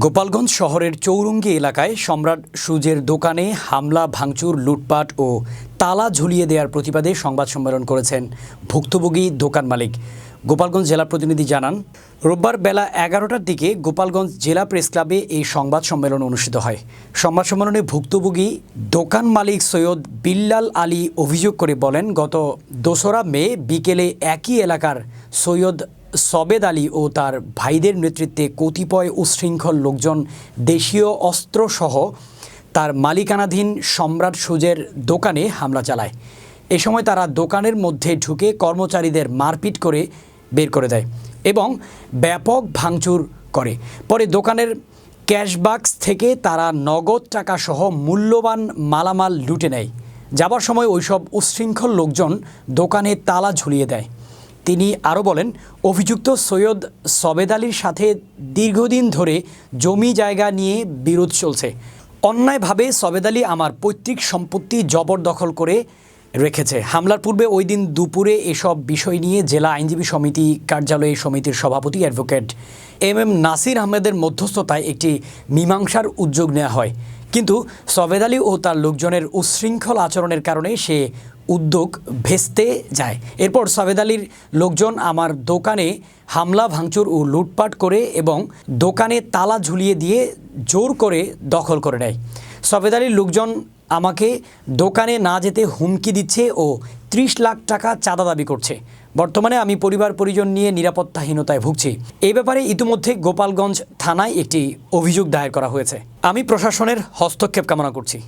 গোপালগঞ্জ শহরের চৌরঙ্গি এলাকায় সম্রাট সুজের দোকানে হামলা, ভাঙচুর, লুটপাট ও তালা ঝুলিয়ে দেওয়ার প্রতিবাদে সংবাদ সম্মেলন করেছেন ভুক্তভোগী দোকান মালিক। গোপালগঞ্জ জেলা প্রতিনিধি জানান, রোববার বেলা এগারোটার দিকে গোপালগঞ্জ জেলা প্রেস ক্লাবে এই সংবাদ সম্মেলন অনুষ্ঠিত হয়। সংবাদ সম্মেলনে ভুক্তভোগী দোকান মালিক সৈয়দ বিল্লাল আলী অভিযোগ করে বলেন, গত দোসরা মে বিকেলে একই এলাকার সৈয়দ সবেদ আলী ও তার ভাইদের নেতৃত্বে কতিপয় উশৃঙ্খল লোকজন দেশীয় অস্ত্রসহ তার মালিকানাধীন সম্রাট সুজের দোকানে হামলা চালায়। এ সময় তারা দোকানের মধ্যে ঢুকে কর্মচারীদের মারপিট করে বের করে দেয় এবং ব্যাপক ভাঙচুর করে। পরে দোকানের ক্যাশবাক্স থেকে তারা নগদ টাকা সহ মূল্যবান মালামাল লুটে নেয়। যাবার সময় ওইসব উশৃঙ্খল লোকজন দোকানে তালা ঝুলিয়ে দেয়। তিনি আরও বলেন, অভিযুক্ত সৈয়দ সবেদ আলীর সাথে দীর্ঘদিন ধরে জমি জায়গা নিয়ে বিরোধ চলছে। অন্যায়ভাবে সবেদ আলী আমার পৈতৃক সম্পত্তি জবরদখল করে রেখেছে। হামলার পূর্বে ওই দিন দুপুরে এসব বিষয় নিয়ে জেলা আইনজীবী সমিতি কার্যালয়ে সমিতির সভাপতি অ্যাডভোকেট এম এম নাসির আহমেদের মধ্যস্থতায় একটি মীমাংসার উদ্যোগ নেওয়া হয়। কিন্তু সবেদ আলী ও তার লোকজনের উচ্ছৃঙ্খল আচরণের কারণে সে উদ্যোগ ভেস্তে যায়। এরপর সবেদ আলীর লোকজন আমার দোকানে হামলা, ভাঙচুর ও লুটপাট করে এবং দোকানে তালা ঝুলিয়ে দিয়ে জোর করে দখল করে নেয়। সবেদ আলীর লোকজন আমাকে দোকানে না যেতে হুমকি দিচ্ছে ও ত্রিশ লাখ টাকা চাঁদা দাবি করছে। বর্তমানে আমি পরিবার পরিজন নিয়ে নিরাপত্তাহীনতায় ভুগছি। এই ব্যাপারে ইতিমধ্যে গোপালগঞ্জ থানায় একটি অভিযোগ দায়ের করা হয়েছে। আমি প্রশাসনের হস্তক্ষেপ কামনা করছি।